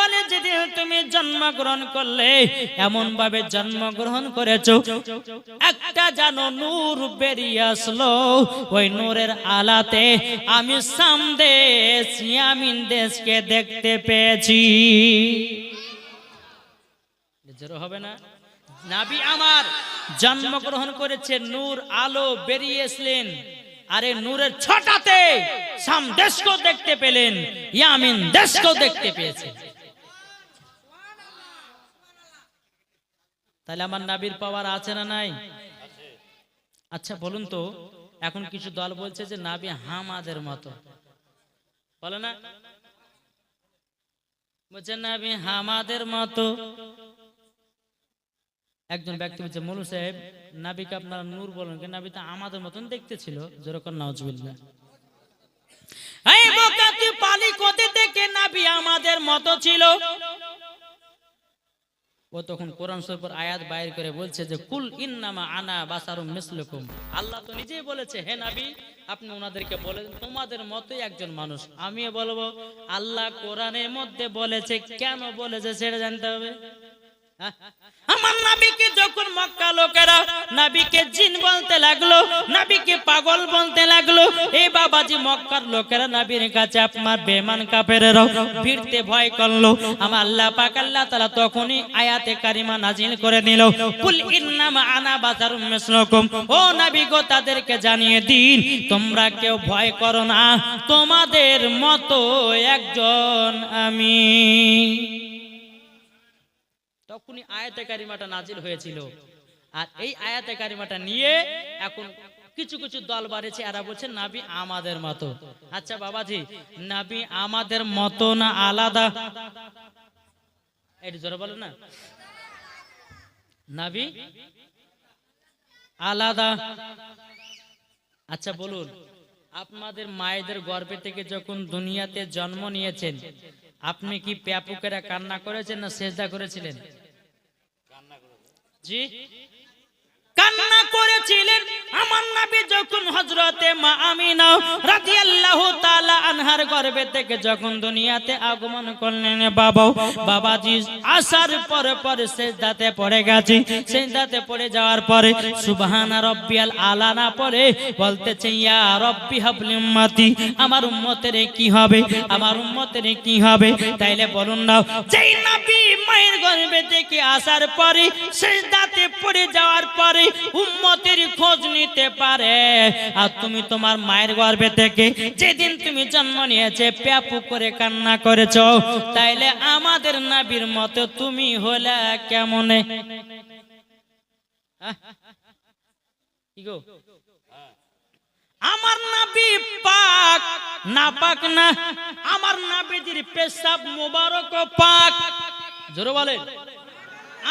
বলে যেদিন তুমি জন্মগ্রহণ করলে এমন ভাবে জন্মগ্রহণ করেছ। একটা জানো নূর বেরিয়ে আসলো, ওই নূরের আলাতে আমি সামদেশ ইয়ামিন দেশকে দেখতে পেয়েছি। হবে না। নাবি আমার জন্মগ্রহণ করেছে, নূর আলো বেরিয়েছিলেন আরে নূরের ছটাতে সাম দেশকেও দেখতে পেলেন, ইয়ামিন দেশকেও দেখতে পেয়েছেন তাহলে আমার নাবির পাওয়ার আছে না নাই? আচ্ছা বলুন তো, এখন কিছু দল বলছে যে নাবি হামাদের মতো। বলে না? বলছে, নাবি হামাদের মতো। একজন ব্যক্তি বলছে মলু সাহেব, নাবিকে আপনারা নূর বলেন। কি নাবি তো আমাদের মতন দেখতে ছিল যেরকম নাউজুবিল্লাহ। এই বোকাতি পালি কোথা থেকে নাবি আমাদের মতো ছিল? ও তখন কোরআন শরীফের আয়াত বাইর করে বলছে যে, কুল ইন্নামা আনা বাসারুম মিসলুকুম আল্লাহ তো নিজেই বলেছে, হে নাবি, আপনি ওনাদেরকে বলে তোমাদের মতোই একজন মানুষ আমিও বলব, আল্লাহ কোরআনের মধ্যে বলেছে, কেন বলেছে সেটা জানতে হবে? আমার নাবিকে যখন মক্কা লোকেরা নাবিকে জিন বলতে লাগল, নাবিকে পাগল বলতে লাগল এই বাবাজি মক্কার লোকেরা নাবির কাছে আপনার বেমান কাফেরেরাও ফিরতে ভয় করল। আমার আল্লাহ পাক আল্লাহ তখনই আয়াতে কারিমা নাজিল করে নিল। কুল ইন্নামা আনা ও তাদেরকে জানিয়ে দিন, তোমরা কেউ ভয় করো না। তোমাদের মতো একজন আমি। তখনই আয়াতে কারিমাটা নাজিল হয়েছিল। আর এই আয়াতে কারিমাটা নিয়ে এখন কিছু কিছু দল বাড়েছে, এরা বলছে, নাবি আমাদের মতো। আচ্ছা বাবাজি, নাবি আমাদের মতো না আলাদা? এটি জোরে বলো না। নাবি আলাদা? আচ্ছা বলুন, আপনাদের মায়েদের গর্ভে থেকে যখন দুনিয়াতে জন্ম নিয়েছেন, আপনি কি প্যাপুকেরা কান্না করেছেন না সেজদা করেছিলেন? জি কান্না করেছিলেন। আমার নবী যখন হযরতে মা আমিনা রাদিয়াল্লাহু তাআলা আনহার গর্ভে থেকে যখন দুনিয়াতে আগমন করলেন বাবা, বাবাজি, আসার পরে পরে সেজদাতে পড়ে গেছে। সেজদাতে পড়ে যাওয়ার পরে সুবহানা রাব্বিয়াল আলা না পড়ে বলতেছে, ইয়া রব্বি হাবলি উম্মতি, আমার উম্মতের কি হবে? আমার উম্মতের কি হবে? তাইলে বলুন না, যেই নবী মায়ের গর্ভে থেকে আসার পরে সেজদাতে পড়ে যাওয়ার পরে উম্মতের খোঁজ নিতে পারে। আর তুমি তোমার মায়ের গর্ভে থেকে যেদিন তুমি জন্ম নিয়েছে, প্যাপু করে কান্না করেছ, তাইলে আমাদের নাবির মতো তুমি হলে কেমনে? গো? আমার নাবি পাক, না পাক না, আমার নাবিজির পেশাব মুবারক পাক। জোরে বলেন।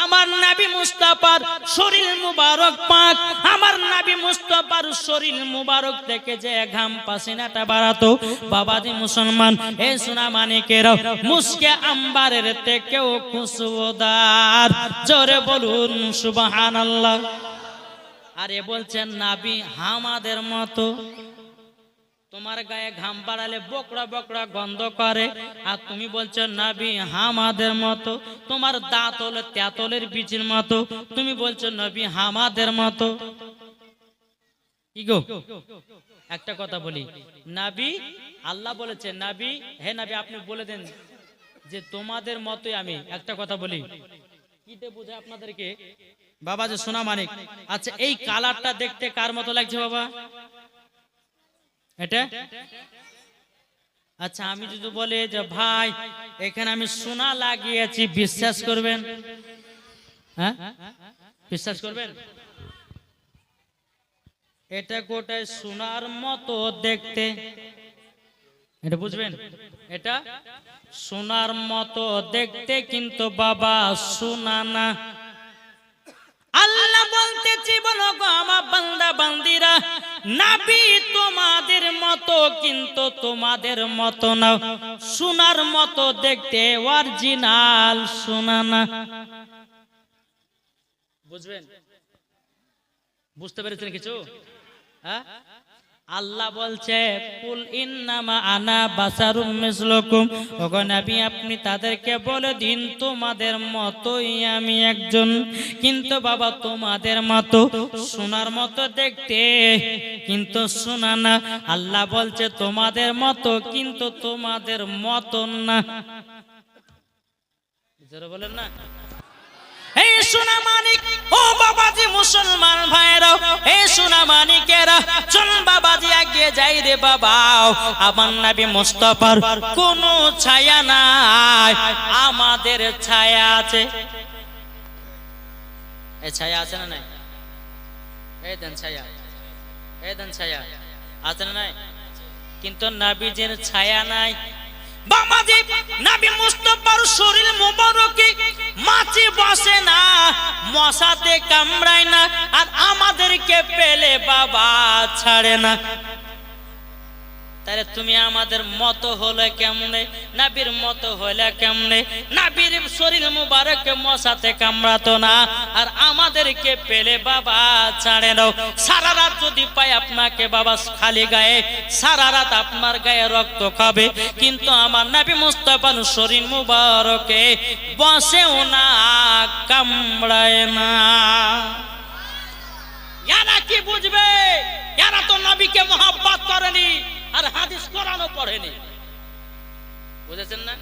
আমার নাবি মুস্তাফার শরীর মুবারক পাক, আমার নাবি মুস্তাফার শরীর মুবারক থেকে যে ঘাম পাসিনাটা বাড়াতো। বাবাজি মুসলমান, এ সোনা মানিকের মুসকে আম্বারের থেকেও খুশবুদার। জোরে বলুন, সুবহানাল্লাহ। আরে বলছেন, নাবি, হামাদের মতো তোমার গায়ে ঘাম বাড়ালে বকড়া বকড়া গন্ধ করে। আর তুমি বলছো, নবী, হামাদের মতো, তোমার দাঁত হলো তেঁতলের বীজের মতো। তুমি বলছো, নবী, হামাদের মতো। একটা কথা বলি। নাবি, আল্লাহ বলেছে, নাবি, হে নাবি, আপনি বলে দেন যে তোমাদের মতোই আমি। একটা কথা বলি। কিতে বুঝে আপনাদেরকে? বাবা যে সোনা মানিক। আচ্ছা এই কালারটা দেখতে কার মতো লাগছে বাবা? এটা? আচ্ছা আমি যদি বলে যে, ভাই, এখানে আমি সোনা লাগিয়েছি, বিশ্বাস করবেন? হ্যাঁ? বিশ্বাস করবেন? এটা গোটায় সোনার মতো দেখতে। এটা বুঝবেন? এটা সোনার মতো দেখতে, কিন্তু বাবা, সোনা না। আল্লাহ বলতে জীবন গো আমার বান্দা বান্দিরা, নাবি তোমাদের মতো কিন্তু তোমাদের মতো না সোনার মতো দেখতে অরিজিনাল সোনা না। বুঝবেন? বুঝতে পেরেছেন কিছু? হ্যাঁ? আল্লাহ বলছে, কুল ইন্নামা আনা বাসারুম মিসলুকুম। ওগো নবী, আপনি তাদেরকে বলে দিন, তোমাদের মতোই আমি একজন। কিন্তু বাবা, তোমাদের মতো সোনার মতো দেখতে কিন্তু শোনা না। আল্লাহ বলছে, তোমাদের মতো কিন্তু তোমাদের মতো না। বলেন না? এই সোনা মানিক, ও বাবাজি মুসলমান ভাইরাও এই সোনা মানিকেরা, চল বাবাজি এগিয়ে যাই রে বাবা। আমার নবী মুস্তাফার কোনো ছায়া নাই, আমাদের ছায়া আছে। এই ছায়া আছে না নাই? এই দেন ছায়া, এই দেন ছায়া, আছে না নাই? কিন্তু নাবিজের ছায়া নাই বাবাজি নবী মুস্তাফার শরীর মোবারকে, মাছি বসে না, মশাতে কামড়ায় না, আর আমাদেরকে পেলে বাবা ছাড়ে না। তাহলে তুমি আমাদের মতো হলে কেমনে? নাবির মতো হলে কেমনে? নাবির শরীর মুবারক মশাতে কামড়াতো না। আর আমাদেরকে পেলে বাবা ছাড়ে নাও। সারা রাত যদি পাই আপনাকে বাবা খালি গায়ে, সারা রাত আপনার গায়ে রক্ত খাবে। কিন্তু আমার নাবি মুস্তফান শরীর মুবারকে বসেও না, কামড়ায় না। এরা কি বুঝবে? এরা তো নবীকে মহাব্বত করেনি। আর হাদিস কোরআনও পড়েনি। বুঝেছেন না?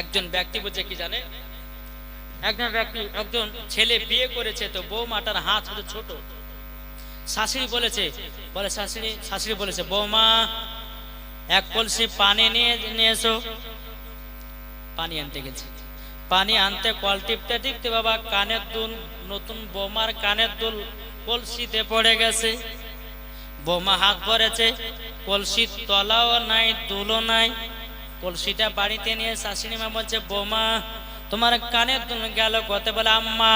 একজন ব্যক্তি বুঝে কি জানে? একজন ব্যক্তি, একজন ছেলে বিয়ে করেছে তো বৌমাটার হাত শুধু ছোট। শাশুড়ি বলেছে, বলে শাশুড়ি শাশুড়ি বলেছে, বৌমা, এক কলসি পানি নিয়ে নিয়ে এসো। পানি আনতে গেছে। পানি আনতে কল টিপতে টিপতে বাবা কানের দুল, নতুন বৌমার কানের দুল কলসিতে পড়ে গেছে। বোমা হাত ভরেছে কলসির তলাও নাই, দুলও নাই। কলসিটা বাড়িতে নিয়ে শাশুড়ি মা বলছে, বোমা, তোমার কানে দুল গেল কত বলে, আম্মা,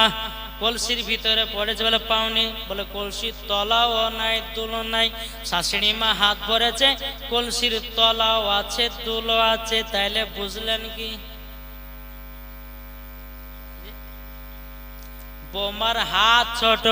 কলসির ভিতরে পড়েছে। বলে, পাওনি। বলে, কলসির তলাও নাই দুলো নাই। শাশুড়ি মা হাত ভরেছে কলসির তলাও আছে দুলো আছে, তাইলে বুঝলেন কি? বোমার হাত ছোট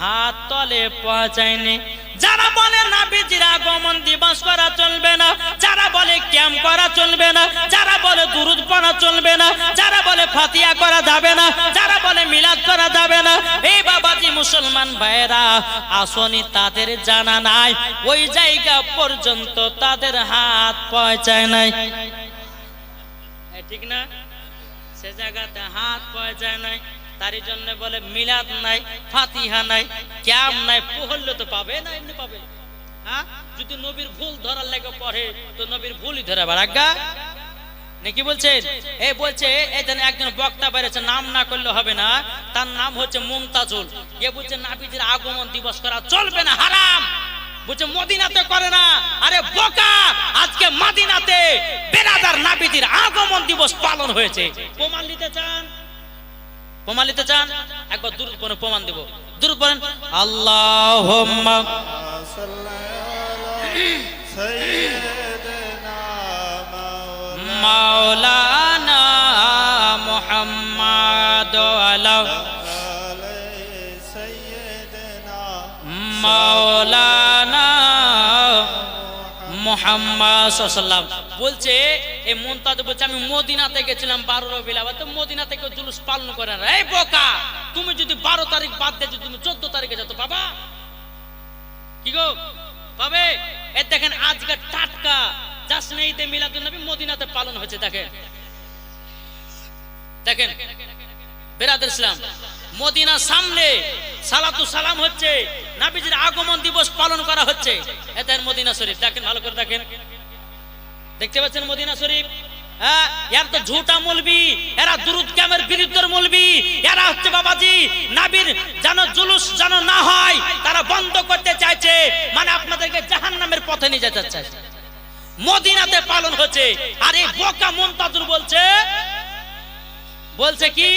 হাত তলে পৌঁছায়নি যারা বলে না নাবিজির আগমন দিবস করা চলবে না, যারা বলে ক্যাম্প করা চলবে না, যারা বলে দুরুদ পড়া চলবে না, যারা বলে ফাতিয়া করা যাবে না, যারা বলে মিলাদ করা যাবে না, এই বাবাজি মুসলমান ভাইরা আসনি তাদের জানা নাই, ওই জায়গা পর্যন্ত তাদের হাত পৌঁছায় নাই। ঠিক না? সে জায়গাতে হাত পৌঁছায় নাই। তারই জন্য বলে, মিলাদ নাই, ফাতিহা নাই, ক্যাম নাই পহল্লে তো পাবে না, এমনি পাবে। হ্যাঁ? যদি নবীর ভুল ধরার লেগে পড়ে, তো নবীর ভুলই ধরে বারাগা নাকি বলছেন? এই বলছে এই একজন বক্তা বেড়েছে নাম না করলে হবে না, তার নাম হচ্ছে মুমতাজুল এ বলছে নাবিজির আগমন দিবস করা চলবে না, হারাম। বলছে, মদিনাতে করে না, আরে বোকা, আজকে মদিনাতে বেরাদার নাবিদির আগমন দিবস পালন হয়েছে। প্রমাণ নিতে চান? প্রমাণ নিতে চান? একবার দূর পরে প্রমাণ দেব। দূর পড়েন আল্লাহ মাওলানা মোহাম্মদ মাওলানা মোহাম্মদ সাল্লাম বলছে এই মুনতাজ বলছে, আমি মদিনাতে গেছিলাম বারো রবিল তো মদিনা থেকে জুলুস পালন করে না। এই বোকা, তুমি যদি বারো তারিখ বাদ দিয়ে তুমি চোদ্দ তারিখে যেত বাবা। কি গো? পাবে এ দেখেন আজকে টাটকা জাসনে ঈদে মিলাদুন নবী মদিনাতে পালন হচ্ছে দেখেন। দেখেন, বেরাদের ইসলাম মদিনা সামনে সালাতু সালাম হচ্ছে, নাবিজির আগমন দিবস পালন করা হচ্ছে। এদের মদিনা শরীফ, দেখেন, ভালো করে দেখেন। দেখতে পাচ্ছেন মদিনা শরীফ? হ্যাঁ এর এরা এরা যেন জুলুস যেন না হয়, তারা বন্ধ করতে চাইছে মানে আপনাদেরকে পথে নিয়ে মদিনাতে পালন হচ্ছে, আর এই বোকা মুনতাজুর বলছে বলছে কি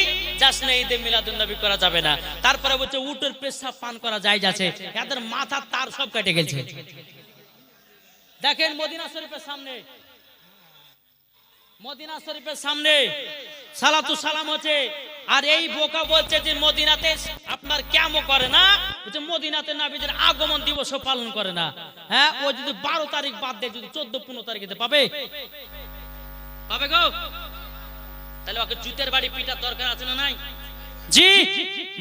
জাসনে ঈদে মিলাদুন নবী করা যাবে না। তারপরে বলছে, উটের পেশাব পান করা যায় যাচ্ছে, এদের মাথার তার সব কেটে গেছে। দেখেন মদিনা শরীফের সামনে মদিনা শরীফের সামনে সালাতু সালাম হচ্ছে। আর এই বোকা বলছে যে মদিনাতে আপনার কেম করে না যে মদিনাতে নাবিজের আগমন দিবস পালন করে না। হ্যাঁ ও যদি বারো তারিখ বাদ দেয়, যদি চোদ্দ, পনেরো তারিখে পাবে। পাবে গো? তাহলে ওকে জুতের বাড়ি পিটার দরকার আছে না নাই? জি,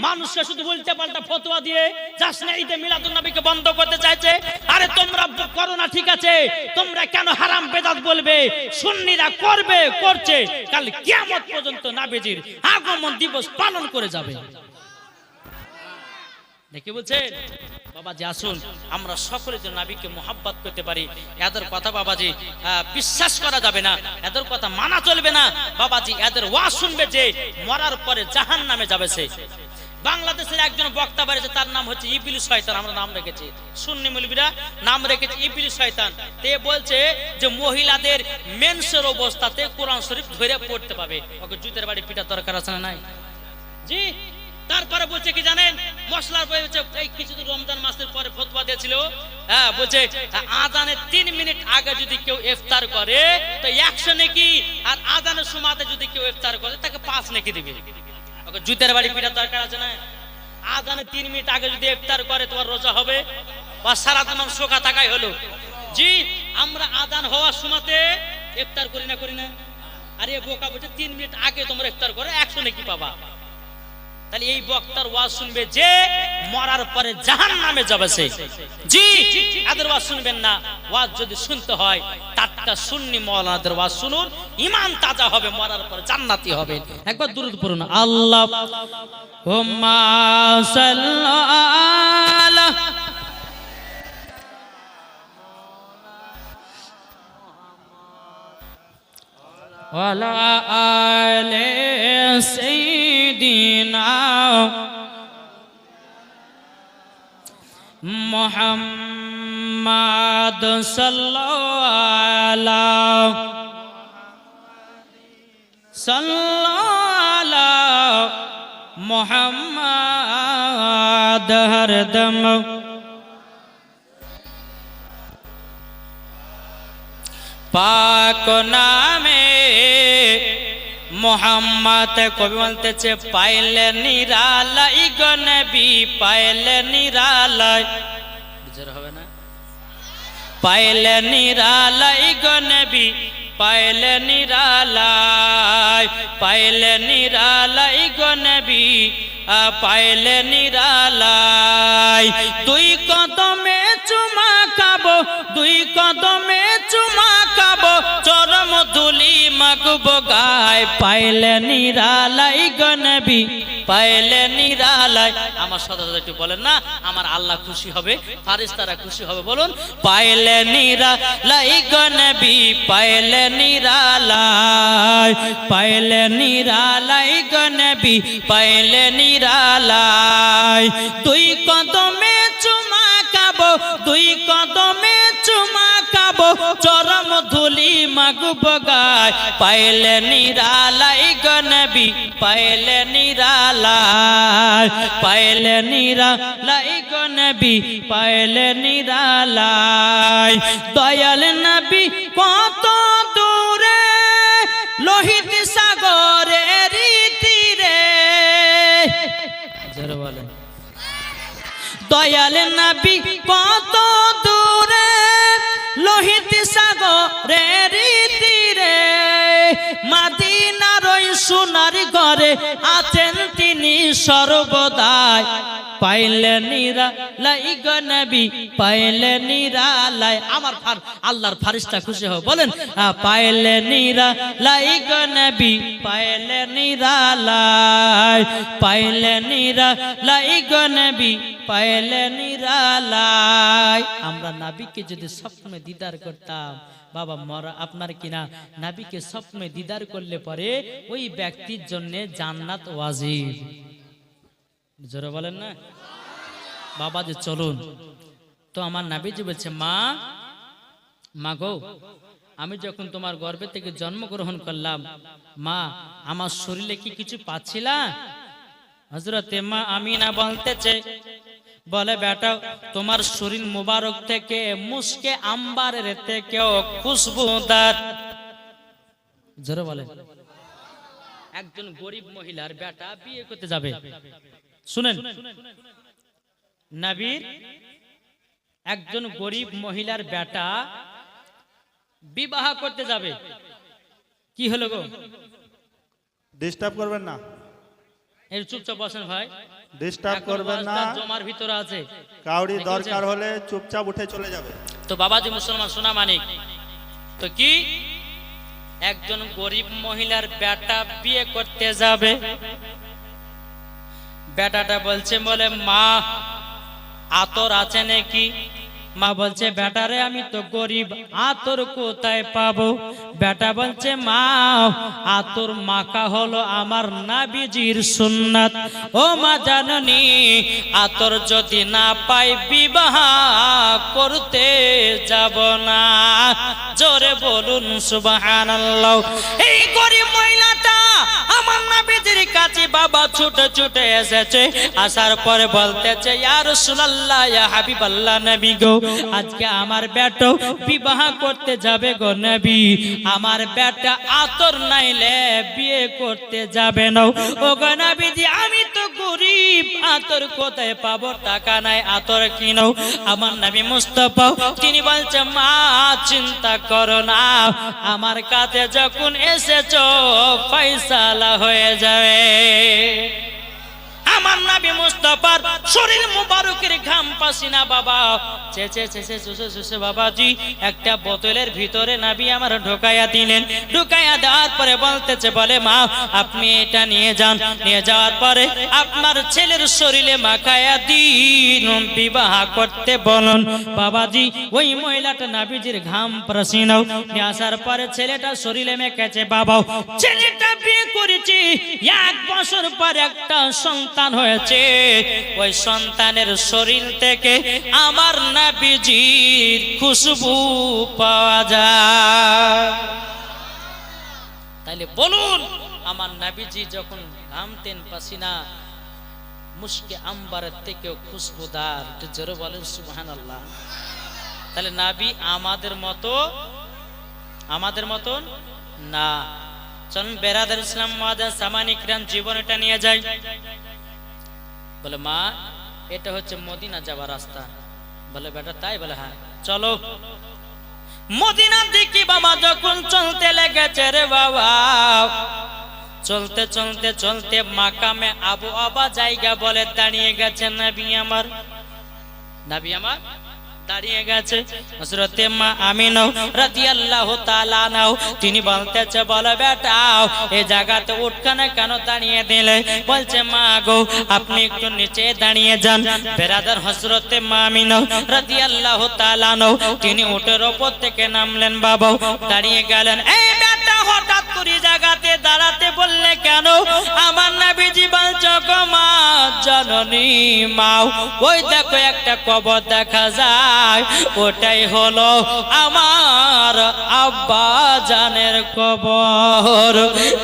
মানুষকে শুধু বলতে পাল্টা ফতোয়া দিয়ে যাস না, ঈদে মিলাদুন নবীকে বন্ধ করতে চাইছে। আরে তোমরা করো না, ঠিক আছে। তোমরা কেন হারাম বেদাত বলবে? সুন্নিরা করবে, করছে। কাল কিয়ামত পর্যন্ত নাবিজির আগমন দিবস পালন করে যাবে। দেখে বলছেন আসুন, আমরা সকলে যে নাবিকে মোহাব্বত করতে পারি। এদের কথা বাবাজি বিশ্বাস করা যাবে না, এদের কথা মানা চলবে না। বাবাজি, এদের ওয়াজ শুনবে যে মরার পরে জাহান নামে যাবে সে। বাংলাদেশের একজন বক্তা বাড়িছে তার নাম হচ্ছে ইবিলি শয়তান, আমরা নাম রেখেছি। সুন্নি মুলবিরা নাম রেখেছে ইবিলি শয়তান। তে বলছে যে মহিলাদের মেন্সের অবস্থাতে কোরআন শরীফ ধরে পড়তে পাবে। ওকে জুতের বাড়ি পিটার দরকার আছে না নাই? জি? তারপরে বলছে কি জানেন? মশলার হচ্ছে এই কিছুদিন রমজান মাসের পরে ফতোয়া দিয়েছিল। হ্যাঁ বলছে, আজানের তিন মিনিট আগে যদি কেউ ইফতার করে, তো একশো নাকি, আর আজানের সময়তে যদি কেউ ইফতার করে, তাকে পাঁচ নাকি দিবে। ওকে, জুতের বাড়ি পিঠার দরকার আছে না? আজানের তিন মিনিট আগে যদি ইফতার করে, তোমার রোজা হবে? বা সারা তোমার শোকা থাকাই হলো। জি, আমরা আজান হওয়ার সময়তে ইফতার করি না করি না। আরে, বোকা বলছে, তিন মিনিট আগে তোমরা ইফতার করে, একশো নাকি পাবা। তাহলে এই বক্তার ওয়াজ শুনবে যে মরার পরে জাহান নামে যাবে সে জি এদের ওয়াজ শুনবেন না ওয়াজ যদি শুনতে হয় টাটকা সুন্নি মৌলানাদের ওয়াজ শুনুন ইমান তাজা হবে মরার পরে জান্নাতি হবে একবার দূরত পড়ুন আল্লাহ হুম্মা সাল্লাল্লাহ وعلى آل سيدنا দিনা মোহাম্মদ সাল্লাল্লাহ সাল্লাল্লাহ মোহাম্মদ হরদম পাক নামে মোহাম্মদ কবি বলতেছে, পাইলে নিরালাই গনবি পাইলে নিরালাই। বুঝার হবে না? পাইলে নিরালাই গনবি পাইলে নিরালাই পাইলে নিরালাই গনবি পাইলে নিরালাই। দুই কদমে চুমা খাব, দুই কদমে চুমা গায় পাইলে নিরালাই গনবি পাইলে নিরালাই। আমার সাথে সাথে একটু বলেন না, আমার আল্লাহ খুশি হবে, ফারিস্তারা খুশি হবে, বলুন, পাইলে নিরালাই গনবি পাইলে নিরালাই পাইলে নিরালাই গনবি পাইলে নিরালাই। কদমে চুমা দুই কদমে চুমা খাব চরম ধুলি মাগুব গায় পাইলে নিরালাই গনবি পাইলে নিরালাই। পাইলে নিরালাই গনবি পাইলে নিরালাই। দয়াল নবী কত দূরে লোহিত সাগরের তীরে। দয়াল নবী কত দূরে লোহিত সাগরের তীরে মাদিনার ওই সোনার ঘরে আছেন তিনি সর্বদাই। লাই আমার আল্লাহর খুশি বলেন লাই লাই আমরা নাবিকে যদি স্বপ্নে দিদার করতাম, বাবা মরা আপনার কিনা, নাবিকে স্বপ্নে দিদার করলে পরে ওই ব্যক্তির জন্য জান্নাত ওয়াজিব। জোরে বলেন না? বাবা যে চলুন। তো আমার নাবিজি বলছে, মা মা গো, আমি যখন তোমার গর্ভে থেকে জন্মগ্রহণ করলাম, মা, আমার শরীরে কি কিছু পাচ্ছিলা? হজরতে মা আমিনা বলতেছে, বলে, বেটা, তোমার শরীর মুবারক থেকে, মুসকে আম্বারের থেকেও খুশবুদার। জোরে বলে একজন গরিব মহিলার বেটা বিয়ে করতে যাবে। শুনেন। নবীর একজন গরিব মহিলার বেটা বিবাহ করতে যাবে। কি হলো গো? ডিস্টার্ব করবেন না। এই চুপচাপ বসেন ভাই। ডিস্টার্ব করবেন না। জমার ভিতরে আছে। কাউরি? দরকার হলে চুপচাপ উঠে চলে যাবে। তো বাবাজি মুসলমান সোনা মানিক। তো কি? একজন গরিব মহিলার বেটা বিয়ে করতে যাবে। বেটাটা বলছে বলে মা আতর আছে নাকি? মা বলছে, বেটারে, আমি তো গরিব আতর কোথায় পাবো? বেটা বলছে, মা আতর মাকা হলো আমার নাবিজির সুন্নাত। ও মা জাননি আতর যদি না পাই, বিবাহ করতে যাব না। জোরে বলুন, সুবহানাল্লাহ। এই গরিব মহিলাটা আমার নাবিজির কাছে বাবা ছুটে ছুটে এসেছে। আসার পরে বলতেছে, ইয়া রাসূলুল্লাহ, ইয়া হাবিবাল্লাহ, নবী গো আজকে আমার বেটো বিবাহ করতে যাবে গো নবী। আমার বেটা আতর নাইলে বিয়ে করতে যাবে না। ও গো নবীজি, আমি তো গরিব। আতর কোথায় পাবো? টাকা নাই, আতর কিনো আমার নবী মুস্তাফা, তিনি বলছে মা, চিন্তা করো না। আমার কাছে যখন এসেছ, ফয়সালা হয়ে যাবে। আমার নাবি মুস্তাফার শরীর মুবারকের ঘাম পাসিনা বাবা। চেচে চেচে চুষে চুষে বাবাজি, একটা বোতলের ভিতরে নাবি আমার ঢোকাইয়া দিলেন। ঢোকাইয়া দেওয়ার পরে বলতেছে, বলে, মা, আপনি এটা নিয়ে যান। নিয়ে যাওয়ার পরে আপনার ছেলের শরীরে মাখায়া দিন, বিবাহ করতে বলুন। বাবাজি, ওই মহিলাটা নাবিজির ঘাম প্রসিনাও নিয়ে আসার পরে ছেলেটা শরীরে মেখেছে, বাবাও, ছেলেটা বিয়ে করেছি। এক বছর পর একটা সন্তান হয়েছে, ওই সন্তানের শরীর থেকে আমার নাবিজির খুশবু পাওয়া যায়। তাইলে বলুন, আমার নাবিজি যখন ঘামতেন পাসিনা মুশকে আম্বারের থেকেও খুশবুদার, একটু জোরে বলেন সুবহান আল্লাহ তাহলে নাবি আমাদের মতো, আমাদের মতন না। চলুন বেরাদার ইসলাম মাদার সামানিক রান জীবন এটা নিয়ে যাই। বলে, মা, এটা হচ্ছে মদিনা যাবার রাস্তা। বলে, বেটা, তাই? বলে হ্যাঁ। চলো। মদিনার দিকে বাবা, যখন চলতে লেগেছে রে বাবা। চলতে চলতে চলতে মাকামে আবু আবা জায়গা বলে দাঁড়িয়ে গেছে নাবি আমার। নাবি আমার? দাঁড়িয়ে গেছে। হজরতে মা আমিনাও রাদিয়াল্লাহু তাআলা নাও তিনি বলতেছে, বলো বেটাও এই জায়গাতে উঠখানে কেন দাঁড়িয়ে দিলে? বলছে, মা গো, আপনি একটু নিচে দাঁড়িয়ে যান। বেরাদার হজরতে মা আমিন রাদিয়াল্লাহু তাআলা নাও তিনি উটের ওপর থেকে নামলেন, বাবা, দাঁড়িয়ে গেলেন। এই বেটা হঠাৎ করে জায়গাতে দাঁড়াতে বললে কেন? আমার নবীজি গো মা, জননী মাও ওই দেখো একটা কবর দেখা যায়, ওটাই হলো আমার আব্বা জানের কবর।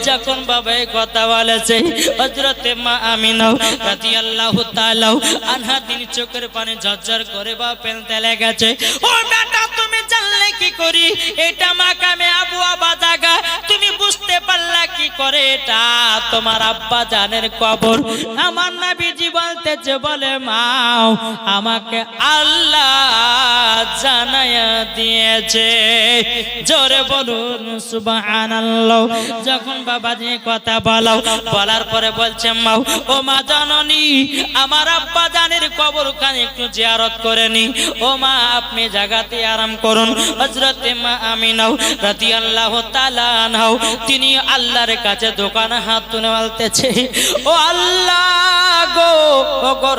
যখন বাবা এই কথা বলেছে হজরতে মা আমিনাও রাদিয়াল্লাহু তাআলা আনহা, তিনি চোখের পানি ঝরঝর করে বা ফেলতে লেগেছে। ও বেটা, তুমি জানলে কি করি? এটা মাকামে আবু আবা জায়গা তুমি বুঝতে পারলা কি করে এটা? তোমার আব্বা জানের কবর। আমার নাবিজি বলতেছে, বলে, মাও, আমাকে আল্লাহ জানায়া দিয়েছে। জোরে বলুন, সুবহানাল্লাহ। যখন বাবা বাবাজি কথা বলো বলার পরে বলছে, মাও, ও মা জাননি, আমার আব্বা জানের কবর খানে একটু জিয়ারত করে নি। ও মা, আপনি জাগাতে আরাম করুন। হজরতে মা আমিনাও রাদিয়াল্লাহু তাআলা আনহাও, তিনি আল্লাহর কাছে দোকানে হাত তুলে বলতেছে, ও আল্লাহ গো ও গো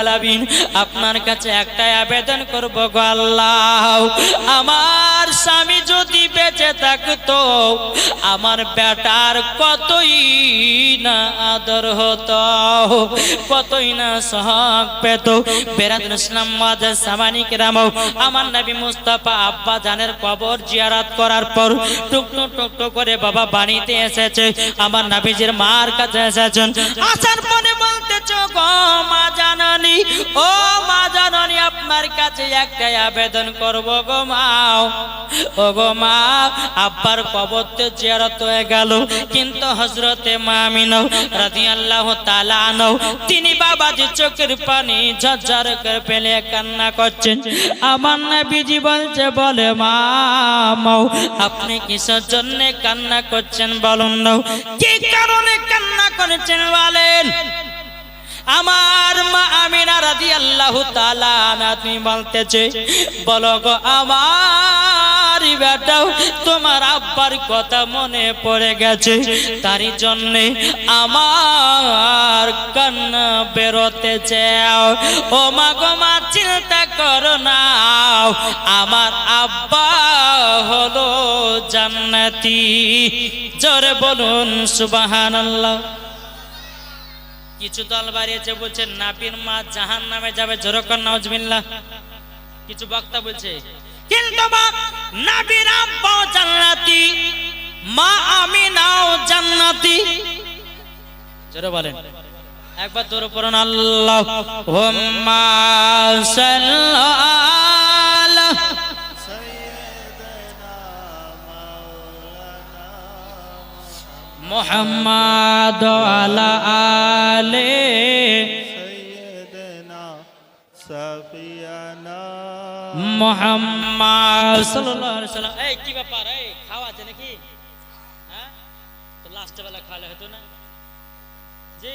আলামিন, আপনার কাছে একটাই আবেদন করব গো আল্লাহ। আমার স্বামী যদি বেঁচে থাকতো, আমার বেটার কতই না আদর হতো, কতই না সহক পেত। বেরাদুল ইসলাম মাদার সামানিক রামও, আমার নবী মুস্তাফা আব্বা জানের কবর জিয়ারাত করার পর টুকটু টুকটু করে বাবা বাড়িতে এসেছে, আমার নাবিজির মার কাছে এসেছেন। আসার পরে বলতেছ, গো মা জাননি, ও মা জাননি, আপনার কাছে একটাই আবেদন করব গো মা। ও গো মা, আব্বার কবরতে জিয়ারত হয়ে গেল, কিন্তু হজরতে মামিনও রাজি আল্লাহ তালানও তিনি বাবাজি চোখের পানি ঝরঝর করে ফেলে কান্না করছেন। আমার নাবিজি বলছে, বলে মামাও আপনি কিসের জন্য কান্না করছেন বলুন কি কারণে কান্না করেছেন বলেন? আমার মা আমিনা রাজি আল্লাহ তুমি বলতেছে, বলো গো আমার বেটাও তোমার আব্বার কথা মনে পড়ে গেছে তারই জন্যে আমার কান্না বেরোতে চাও। ও মা গো, মা, চিন্তা করো না, আমার আব্বা হলো জান্নাতি। জোরে বলুন, সুবহানাল্লাহ। কিছু দল বাড়িয়েছে, বলছে, নাপির মা জাহান নামে যাবে, জোরকর নজবিল্লা কিছু বক্তা বলছে, কিন্তু মা জান্নাতি জোরে বলেন। একবার জোরে পড়ুন আল্লাহ হুম্মা মোহাম্মদ আলা আলে। সৈয়দনা সাফিয়ানা। মোহাম্মদ সাল্লাল্লাহু আলাইহি সাল্লাম এই কি ব্যাপার? এই খাওয়া আছে নাকি? হ্যাঁ? তো লাস্ট বেলা খাওয়ালে হতো না? জি?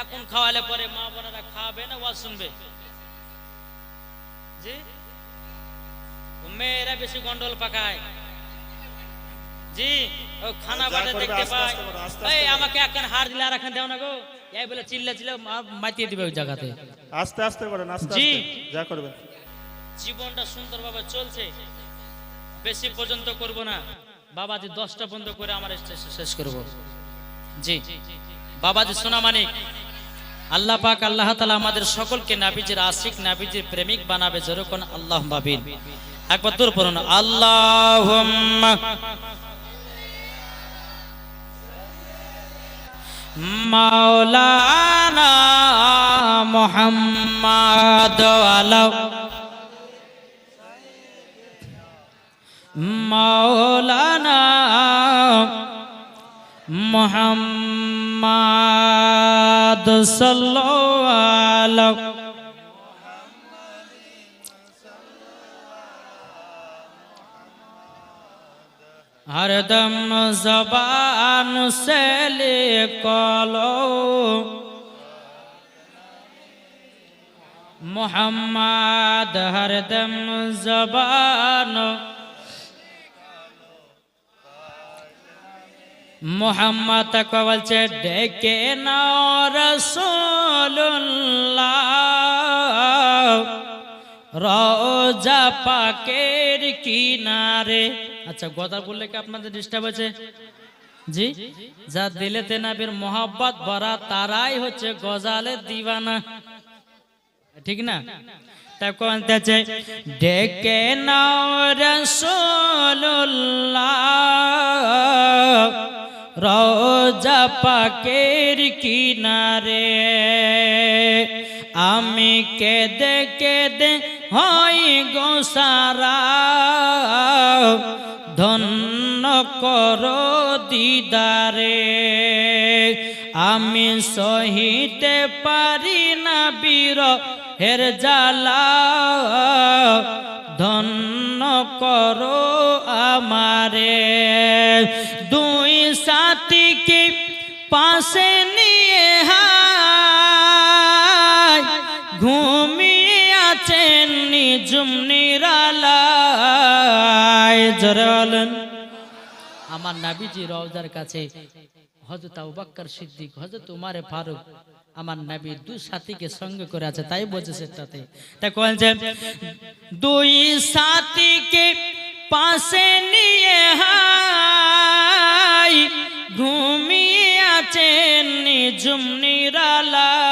এখন খাওয়ালে পরে মা বোনেরা খাবে না ওয়াজ শুনবে? জি? মেয়েরা বেশি গন্ডল পাকায়। জি? খানা যা বাটে দেখতে আস্তে পায় আস্তে করো, আস্তে এই আমাকে একখান হার দিলে আর একখান দেও না গো। এই বলে চিল্লা চিল্লা মাতিয়ে দিবে ওই জায়গাতে। আস্তে আস্তে করেন আস্তে জি। যা করবেন। জীবনটা সুন্দরভাবে চলছে। বেশি পর্যন্ত করব না। বাবাজি দশটা বন্ধ করে আমার শেষ করব। জি। বাবাজি সোনা মানিক আল্লাহ পাক আল্লাহ তালা আমাদের সকলকে নাবিজের আশিক নাবিজের প্রেমিক বানাবে যেরকম আল্লাহ ভাবিন একবার দূর পড়ুন। আল্লাহ মাওলানা মোহাম্মদ মাওলানা মোহাম্মদ সাল্লাল্লাহু हरदम जबान से लिखलो मोहम्मद हरदम जबान মোহাম্মদ তাকে বলছে ডেকে নাও রসুল্লাহ রোজা পাকের কিনারে আচ্ছা গদা বললে কি আপনাদের ডিস্টার্ব আছে জি? যা দিলেতে নাবির মোহাব্বত ভরা তারাই হচ্ছে গজালের দিওয়ানা ঠিক না? ডেকে নাও রসুল্লাহ রোজা পাকের কিনারে। আমি কেদে কেদে হই গোসারা ধন্য কর দিদারে আমি সহিতে পারি না বীর হের জালা ধন্য করো আমার নাবিজি রওজার কাছে হজরত আবুবাক্কর সিদ্দিক হজরত উমারে ফারুক আমার নবী দুই সাথীকে সঙ্গে করে আছে, তাই বলছে সেটাতে। তাই বলছে, দুই সাথীকে পাশে নিয়ে হাই ঘুমিয়ে আছেন নিঝুম নিরালায়।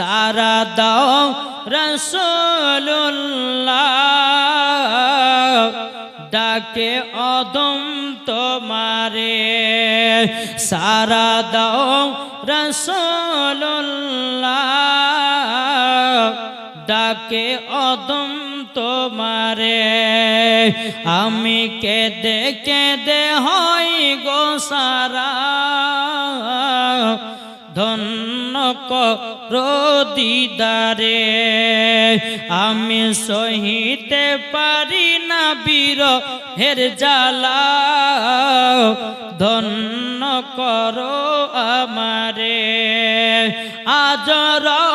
সারা দাও রসুল্লাহ ডাকে অদম তোমারে। সারা দাও রসুল্লাহ ডাকে অদম তোমারে। আমি কেঁদে কেঁদে হই গোসারা ধন্য করো দিদারে আমি সহিতে পারি না বীর হের জ্বালা। ধন্য করো আমারে। আজ জাতি শুই